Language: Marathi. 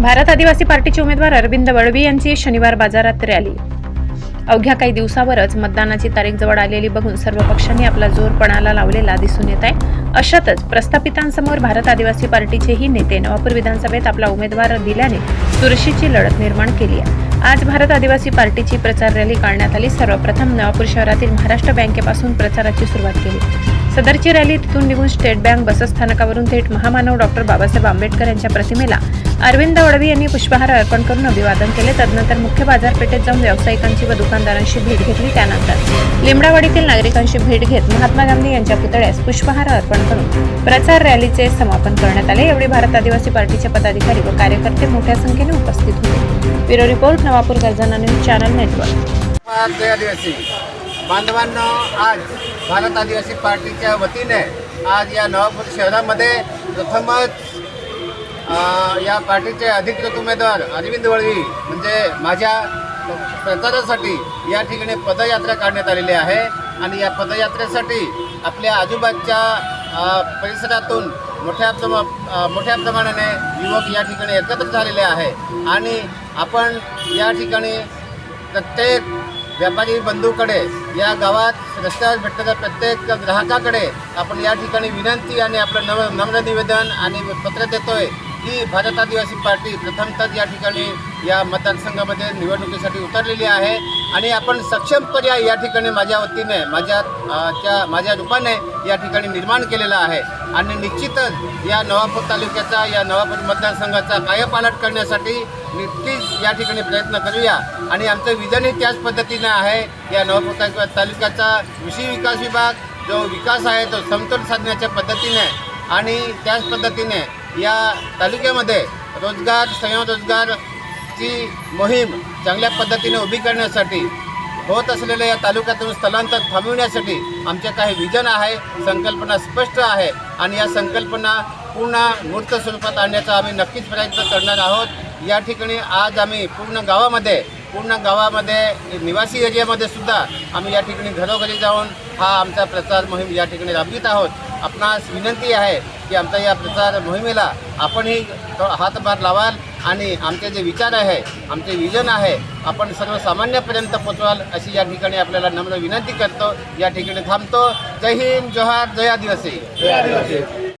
भारत आदिवासी पार्टीचे उमेदवार अरविंद वळवी यांची शनिवार बाजारात रॅली. अवघ्या काही दिवसावरच मतदानाची तारीख जवळ आलेली बघून सर्व पक्षांनी आपला जोर पणाला लावलेला दिसून येत आहे. अशातच प्रस्थापितांसमोर भारत आदिवासी पार्टीचेही नेते नवापूर विधानसभेत आपला उमेदवार दिल्याने चुरशीची लढत निर्माण केली आहे. आज भारत आदिवासी पार्टीची प्रचार रॅली काढण्यात आली. सर्वप्रथम नवापूर शहरातील महाराष्ट्र बँकेपासून प्रचाराची सुरुवात केली. सदरची रॅली तिथून निघून स्टेट बँक बसस्थानकावरून थेट महामानव डॉक्टर बाबासाहेब आंबेडकर यांच्या प्रतिमेला अरविंद वडवी यांनी पुष्पहार अर्पण करून अभिवादन केले. तदनंतर मुख्य बाजारपेठेत जाऊन व्यावसायिकांची व दुकानदारांशी भेट घेतली. त्यानंतर लिमडावाडीतील नागरिकांशी भेट घेत महात्मा गांधी यांच्या पुतळ्यास पुष्पहार अर्पण करून प्रचार रॅलीचे समापन करण्यात आले. यावेळी भारत आदिवासी पार्टीचे पदाधिकारी व कार्यकर्ते मोठ्या संख्येने उपस्थित होते. ब्युरो रिपोर्ट नवापूर गर्जना न्यूज चॅनल नेटवर्क. बांधवांनो आज भारत आदिवासी पार्टीच्या वतीने आज या नवापूर शहरामध्ये प्रथमच या पार्टीचे अधिकृत उमेदवार अरविंद वळवी म्हणजे माझ्या प्रचारासाठी या ठिकाणी पदयात्रा काढण्यात आलेली आहे. आणि या पदयात्रेसाठी आपल्या आजूबाजूच्या परिसरातून मोठ्या प्रमा मोठ्या प्रमाणाने युवक या ठिकाणी एकत्र झालेले आहे. आणि आपण या ठिकाणी प्रत्येक व्यापारी बंधूकडे या गावात रस्त्यावर भेटणाऱ्या प्रत्येक ग्राहकाकडे आपण या ठिकाणी विनंती आणि आपलं नव नम्र निवेदन आणि पत्र देतोय. की भारत आदिवासी पार्टी प्रथमतच या ठिकाणी या मतदारसंघामध्ये निवडणुकीसाठी उतरलेली आहे. आणि आपण सक्षम पर्याय या ठिकाणी माझ्या वतीने माझ्या त्या माझ्या रूपाने या ठिकाणी निर्माण केलेला आहे. आणि निश्चितच या नवापूर तालुक्याचा या नवापूर मतदारसंघाचा कायापालट करण्यासाठी नक्कीच या ठिकाणी प्रयत्न करूया. आणि आमचं विजनही त्याच पद्धतीनं आहे. या नवापूर तालुक्याचा कृषी विकास विभाग जो विकास आहे तो समतोल साधण्याच्या पद्धतीने आणि त्याच पद्धतीने या तालुक्यामध्ये रोजगार स्वयंरोजगारची मोहीम चांगल्या पद्धतीने उभी करण्यासाठी होत असलेल्या या तालुक्यातून स्थलांतर थांबविण्यासाठी आमचे काही विजन आहे संकल्पना स्पष्ट आहे आणि या संकल्पना पूर्ण मूर्त स्वरूपात आणण्याचा आम्ही नक्कीच प्रयत्न करणार आहोत. या ठिकाणी आज आम्ही पूर्ण गावामध्ये पूर्ण गावामध्ये निवासी एरियामध्ये सुद्धा आम्ही या ठिकाणी घरोघरी जाऊन हा आमचा प्रचार मोहीम या ठिकाणी राबवित आहोत. आपणास विनंती आहे की आमच्या या प्रचार मोहिमेला आपणही हातभार लावाल आणि आमचे जे विचार आहे आमचे विजन आहे आपण सर्वसामान्यपर्यंत पोचवाल अशी या ठिकाणी आपल्याला नम्र विनंती करतो. या ठिकाणी थांबतो. जय हिंद जोहार जय आदिवासी.